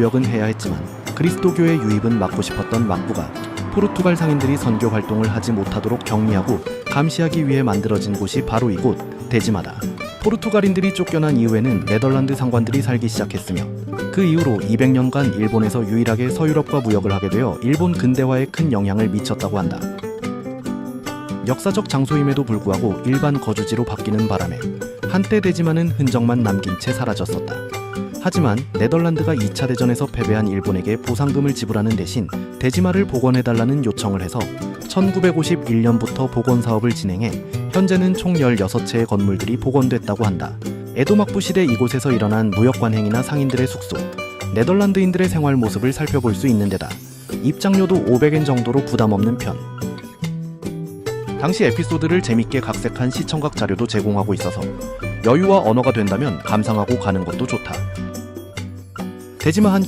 무역은 해야 했지만 그리스도교의 유입은 막고 싶었던 막부가 포르투갈 상인들이 선교 활동을 하지 못하도록 격리하고 감시하기 위해 만들어진 곳이 바로 이곳 대지마다 포르투갈인들이 쫓겨난 이후에는 네덜란드 상관들이 살기 시작했으며 그 이후로 200년간 일본에서 유일하게 서유럽과 무역을 하게 되어 일본 근대화에 큰 영향을 미쳤다고 한다. 역사적 장소임에도 불구하고 일반 거주지로 바뀌는 바람에 한때 대지마는 흔적만 남긴 채 사라졌었다. 하지만 네덜란드가 2차 대전에서 패배한 일본에게 보상금을 지불하는 대신 대지마를 복원해달라는 요청을 해서 1951년부터 복원 사업을 진행해 현재는 총 16채의 건물들이 복원됐다고 한다. 에도 막부 시대 이곳에서 일어난 무역 관 행이나 상인들의 숙소, 네덜란드인들의 생활 모습을 살펴볼 수 있는 데다 입장료도 500엔 정도로 부담 없는 편. 당시 에피소드를 재밌게 각색한 시청각 자료도 제공하고 있어서 여유와 언어가 된다면 감상하고 가는 것도 좋다. 한